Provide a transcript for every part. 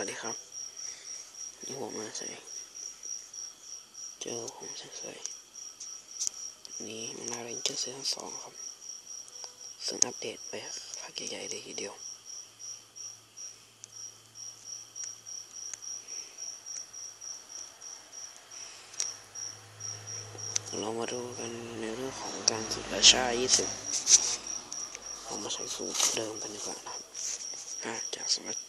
วัสดีครับ นี่ผมมาใส่เจอผมเช่นเคยนี่มันมาเรนเจอร์ซีซั่นสองครับ ซึ่งอัปเดตไปพักใหญ่ๆเลยทีเดียวเรามาดูกันในเรื่องของการสุดราชา20เรามาใช้สูตรเดิมกันดีกว่านะครับจากสมัค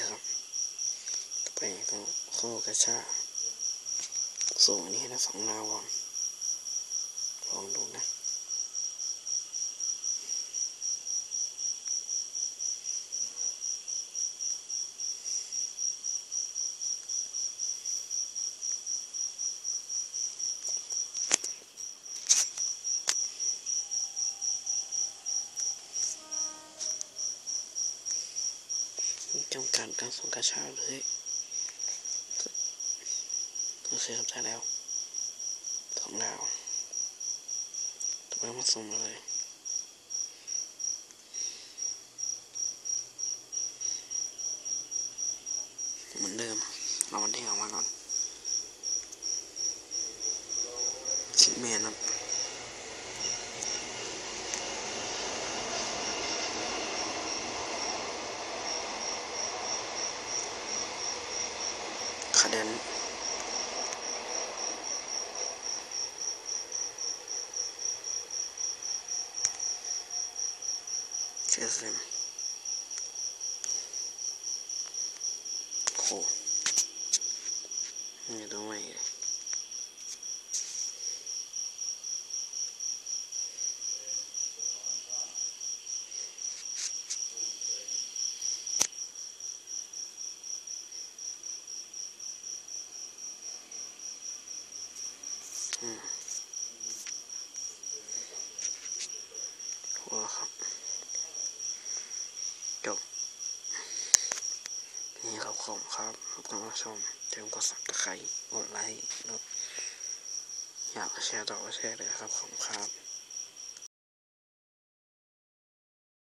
ครับ ต่อไปก็โคกระชาส่งนี้นะสองดาวอนลองดูนะ จำกัดการส่งกระชากเลยโอเคครับได้แล้วสองดาวต่อไปมาส่งเลยเหมือนเดิมเรามันเด้งออกมาก่อนคิดแมนครับ คะแนนเชสเลมโหนี่ต้องไม่ หัวครับ จบ นี่ครับผมครับขอบคุณผู้ชมเติมกดสับตะไคร้กดไลค์กดอยากแชร์ต่อก็แชร์เลยครับผมครับ